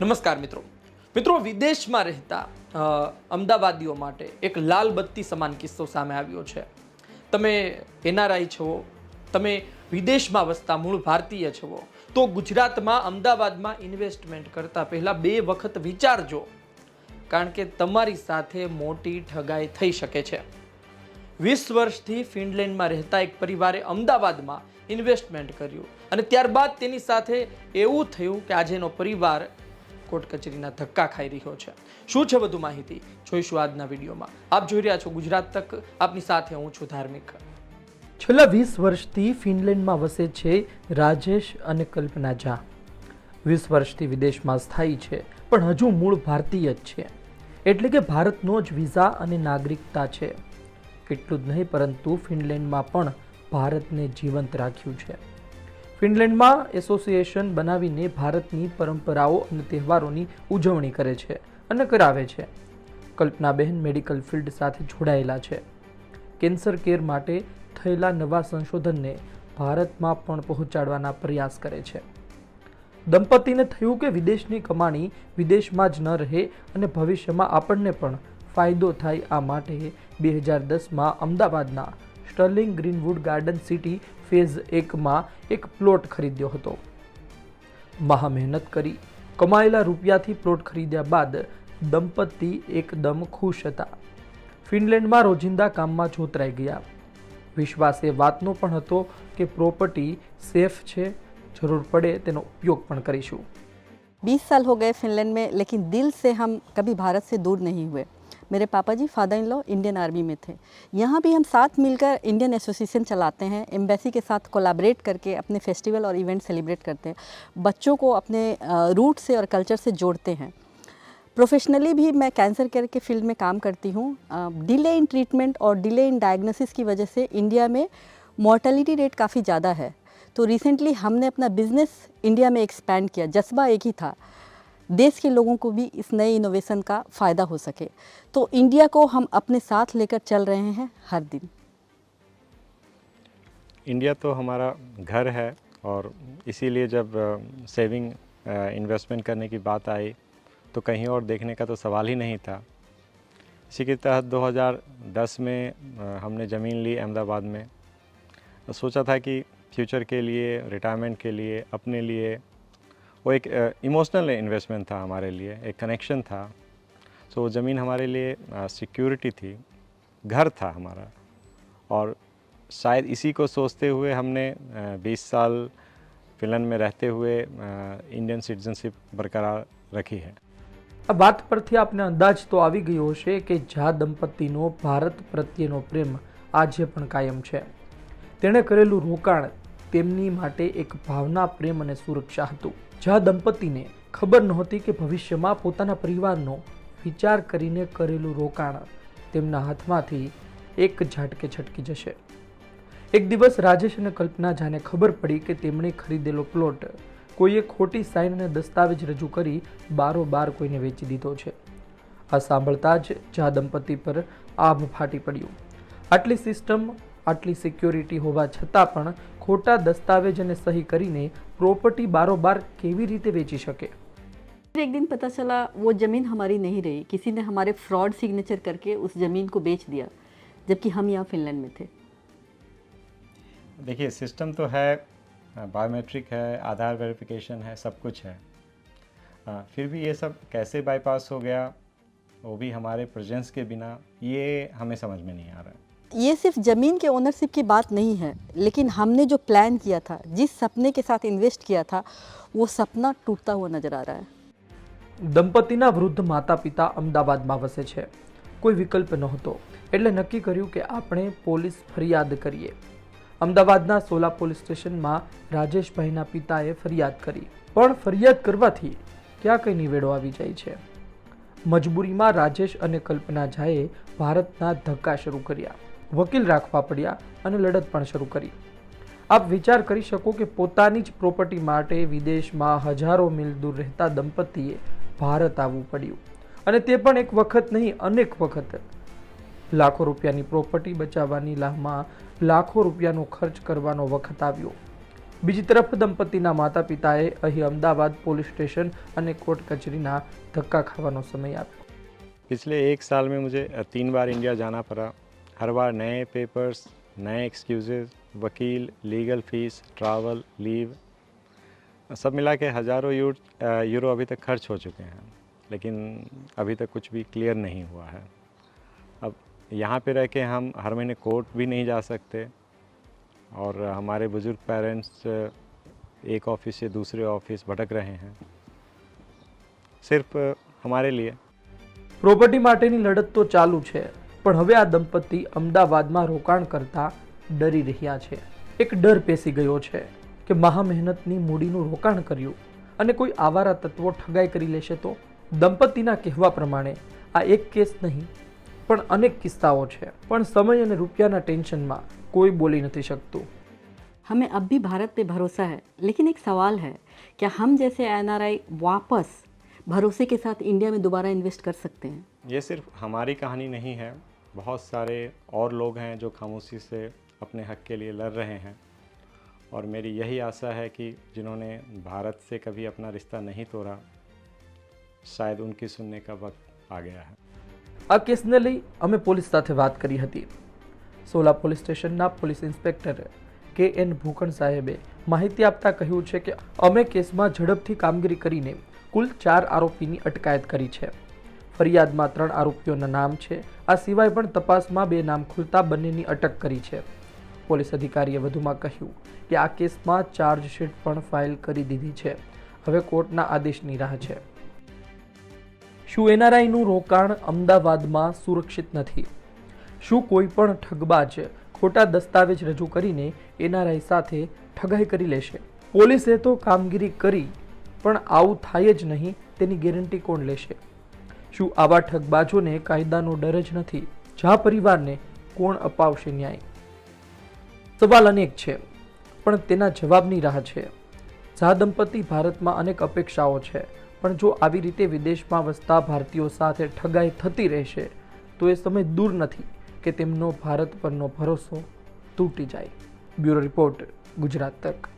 નમસ્કાર મિત્રો. મિત્રો, વિદેશમાં રહેતા અમદાવાદીઓ માટે એક લાલ બત્તી સમાન કિસ્સો સામે આવ્યો છે. તમે એનઆરઆઈ છો, તમે વિદેશમાં વસતા મૂળ ભારતીય છો, તો ગુજરાતમાં અમદાવાદમાં ઇન્વેસ્ટમેન્ટ કરતાં પહેલાં બે વખત વિચારજો કારણ કે તમારી સાથે મોટી ઠગાઈ થઈ શકે છે. વીસ વર્ષથી ફિનલેન્ડમાં રહેતા એક પરિવારે અમદાવાદમાં ઇન્વેસ્ટમેન્ટ કર્યું અને ત્યારબાદ તેની સાથે એવું થયું કે આજેનો પરિવાર કોર્ટ કચેરીના ધક્કા ખાઈ રહ્યો છે. શું છે વધુ માહિતી? જોઈશું આજના વિડીયોમાં. આપ જોઈ રહ્યા છો ગુજરાત તક. આપની સાથે હું છું ધાર્મિક. છેલ્લા વીસ વર્ષથી ફિનલેન્ડમાં વસે છે રાજેશ અને કલ્પના ઝા. વીસ વર્ષથી વિદેશમાં સ્થાયી છે, પણ હજુ મૂળ ભારતીય જ છે. એટલે કે ભારતનો જ વિઝા અને નાગરિકતા છે. એટલું જ નહીં, પરંતુ ફિનલેન્ડમાં પણ ભારતને જીવંત રાખ્યું છે. ફિનલેન્ડમાં એસોસિએશન બનાવીને ભારતની પરંપરાઓ અને તહેવારોની ઉજવણી કરે છે અને કરાવે છે. કલ્પનાબહેન મેડિકલ ફિલ્ડ સાથે જોડાયેલા છે. કેન્સર કેર માટે થયેલા નવા સંશોધનને ભારતમાં પણ પહોંચાડવાના પ્રયાસ કરે છે. દંપતીને થયું કે વિદેશની કમાણી વિદેશમાં જ ન રહે અને ભવિષ્યમાં આપણને પણ ફાયદો થાય આ માટે બે હજાર દસમાં અમદાવાદના sterling greenwood garden city phase એકમાં એક પ્લોટ ખરીદ્યો હતો. મહા મહેનત કરી, કમાયેલા રૂપિયાથી પ્લોટ ખરીદ્યા બાદ દંપતી એકદમ ખુશ હતા. ફિનલેન્ડમાં રોજિંદા કામમાં જોતરાઈ ગયા. વિશ્વાસ એ વાતનો પણ હતો કે પ્રોપર્ટી સેફ છે, જરૂર પડે તેનો ઉપયોગ પણ કરીશું. બીસ સાલ હો ગયે ફિનલેન્ડ મેં, લેકિન દિલ સે હમ કભી ભારત સે દૂર નહીં હુએ. मेरे पापा जी father in law Indian army में थे। यहाँ भी हम साथ मिलकर इंडियन एसोसिएशन चलाते हैं एम्बेसी के साथ कोलाबरेट करके अपने फेस्टिवल और इवेंट सेलिब्रेट करते हैं। बच्चों को अपने रूट से और कल्चर से जोड़ते हैं। प्रोफेशनली भी मैं कैंसर केयर के फ़ील्ड में काम करती हूँ। डिले इन ट्रीटमेंट और डिले इन डायग्नोसिस की वजह से इंडिया में मॉर्टेलिटी रेट काफ़ी ज़्यादा है। तो रिसेंटली हमने अपना बिज़नेस इंडिया में एक्सपैंड किया, जज्बा एक ही था। देश के लोगों को भी इस नए इनोवेशन का फ़ायदा हो सके। तो इंडिया को हम अपने साथ लेकर चल रहे हैं हर दिन। इंडिया तो हमारा घर है और इसीलिए जब सेविंग इन्वेस्टमेंट करने की बात आई तो कहीं और देखने का तो सवाल ही नहीं था। इसी के तहत 2010 में हमने ज़मीन ली अहमदाबाद में। तो सोचा था कि फ्यूचर के लिए रिटायरमेंट के लिए, अपने लिए वो एक इमोशनल इन्वेस्टमेंट था हमारे लिए एक कनेक्शन था सो वो ज़मीन हमारे लिए सिक्योरिटी थी घर था हमारा और शायद इसी को सोचते हुए हमने बीस साल फिनलैंड में रहते हुए इंडियन सिटीजनशिप बरकरार रखी है આ વાત પરથી આપને અંદાજ તો આવી ગયો હશે કે ઝા દંપતીનો ભારત પ્રત્યેનો પ્રેમ આજે પણ કાયમ છે તેણે કરેલું રોકાણ તેમની માટે એક ભાવના, પ્રેમ અને સુરક્ષા હતું. જ્યાં દંપતીને ખબર નહોતી કે ભવિષ્યમાં પોતાના પરિવારનો વિચાર કરીને કરેલું રોકાણ તેમના હાથમાંથી એક ઝાટકે છટકી જશે. એક દિવસ રાજેશ અને કલ્પના જાને ખબર પડી કે તેમણે ખરીદેલો પ્લોટ કોઈએ ખોટી સાઇન અને દસ્તાવેજ રજૂ કરી બારોબાર કોઈને વેચી દીધો છે. આ સાંભળતા જ જા દંપતી પર આભ ફાટી પડ્યું. આટલી સિસ્ટમ આટલી સિક્યોરિટી હોવા છતાં પણ ખોટા દસ્તાવેજ અને સહી કરીને પ્રોપર્ટી બારોબાર કેવી રીતે વેચી શકે फिर एक दिन पता चला वो ज़मीन हमारी नहीं रही किसी ने हमारे फ्रॉड सिग्नेचर करके उस ज़मीन को बेच दिया जबकि हम यहाँ फिनलैंड में थे देखिए सिस्टम तो है बायोमेट्रिक है आधार वेरिफिकेशन है सब कुछ है आ, फिर भी ये सब कैसे बाईपास हो गया वो भी हमारे प्रेजेंस के बिना ये हमें समझ में नहीं आ रहा है ये सिर्फ ज़मीन के ओनरशिप की बात नहीं है लेकिन हमने जो प्लान किया था जिस सपने के साथ इन्वेस्ट किया था वो सपना टूटता हुआ नज़र आ रहा है દંપતીના વૃદ્ધ માતા પિતા અમદાવાદમાં વસે છે કોઈ વિકલ્પ નહોતો એટલે નક્કી કર્યું કે આપણે પોલીસ ફરિયાદ કરીએ અમદાવાદના સોલા પોલીસ સ્ટેશનમાં રાજેશભાઈના પિતાએ ફરિયાદ કરી પણ ફરિયાદ કરવાથી ક્યાં કઈ નિવેડો આવી જાય છે મજબૂરીમાં રાજેશ અને કલ્પના ઝાએ ભારતના ધક્કા શરૂ કર્યા વકીલ રાખવા પડ્યા અને લડત પણ શરૂ કરી. આપ વિચાર કરી શકો કે પોતાની જ પ્રોપર્ટી માટે વિદેશમાં હજારો મીલ દૂર રહેતા દંપતીએ ભારત આવવું પડ્યું. અને તે પણ એક વખત નહીં, અનેક વખત. લાખો રૂપિયાની પ્રોપર્ટી બચાવવાની લાહમાં લાખો રૂપિયાનો ખર્ચ કરવાનો વખત આવ્યો. બીજી તરફ દંપતીના માતા પિતાએ અહીં અમદાવાદ પોલીસ સ્ટેશન અને કોર્ટ કચેરીના ધક્કા ખાવાનો સમય આપ્યો. પિછલે એક સાલ મેં મુજે તીન બાર ઇન્ડિયા જાના પડા हर बार नए पेपर्स नए एक्सक्यूज़ेज वकील लीगल फीस ट्रैवल लीव सब मिला के हज़ारों यूरो अ, यूरो अभी तक खर्च हो चुके हैं लेकिन अभी तक कुछ भी क्लियर नहीं हुआ है अब यहाँ पे रह के हम हर महीने कोर्ट भी नहीं जा सकते और हमारे बुज़ुर्ग पेरेंट्स अ, एक ऑफिस से दूसरे ऑफिस भटक रहे हैं सिर्फ अ, हमारे लिए પ્રોપર્ટી માટેની લડત તો ચાલુ છે પણ હવે આ દંપતી અમદાવાદમાં રોકાણ કરતા ડરી રહ્યા છે એક ડર પેસી ગયો છે કે મહા મહેનતની મૂડીનું રોકાણ કર્યું અને કોઈ આવારા તત્વો ઠગાઈ કરી લેશે તો દંપતીના કહેવા પ્રમાણે આ એક કેસ નહીં પણ અનેક કિસ્સાઓ છે પણ સમય અને રૂપિયાના ટેન્શનમાં કોઈ બોલી નથી શકતું हमें अब भी भारत पे भरोसा है लेकिन एक सवाल है क्या हम जैसे एनआरआई वापस भरोसे के साथ इंडिया में दोबारा इन्वेस्ट कर सकते हैं ये सिर्फ हमारी कहानी नहीं है बहुत सारे और लोग हैं जो खामोशी से अपने हक के लिए लड़ रहे हैं और मेरी यही आशा है कि जिन्होंने भारत से कभी अपना रिश्ता नहीं तोड़ा शायद उनकी सुनने का वक्त आ गया है આ કેસને લઈ અમે પોલીસ સાથે વાત કરી હતી સોલા પોલીસ સ્ટેશનના police inspector K N Bhukan સાહેબે માહિતી આપતા કહ્યું છે કે અમે કેસમાં ઝડપથી કામગીરી કરીને કુલ ચાર આરોપીની અટકાયત કરી છે ફરિયાદમાં ત્રણ આરોપીઓના નામ છે. આ સિવાય પણ તપાસમાં બે નામ ખુલતા બંનેની અટક કરી છે. પોલીસ અધિકારીએ વધુમાં કહ્યું કે આ કેસમાં ચાર્જશીટ પણ ફાઇલ કરી દીધી છે. હવે કોર્ટના આદેશની રાહ છે. શું એનઆરઆઈનું રોકાણ અમદાવાદમાં સુરક્ષિત નથી? શું કોઈ પણ ઠગબાજ ખોટા દસ્તાવેજ રજૂ કરીને એનઆરઆઈ સાથે ઠગાઈ કરી લેશે? પોલીસે તો કામગીરી કરી, પણ આવું થાય જ નહીં, તેની ગેરંટી કોણ લેશે? શું આવા ઠગબાજોને કાયદાનો ડર જ નથી. જા પરિવારને કોણ અપાવશે ન્યાય? સવાલ અનેક છે, પણ તેના જવાબની રાહ છે. ઝા દંપતી ભારતમાં અનેક અપેક્ષાઓ છે, પણ જો આવી રીતે વિદેશમાં વસતા ભારતીયો સાથે ઠગાઈ થતી રહેશે, તો એ સમય દૂર નથી કે તેમનો ભારત પરનો ભરોસો તૂટી જાય. બ્યુરો રિપોર્ટ, ગુજરાત તક.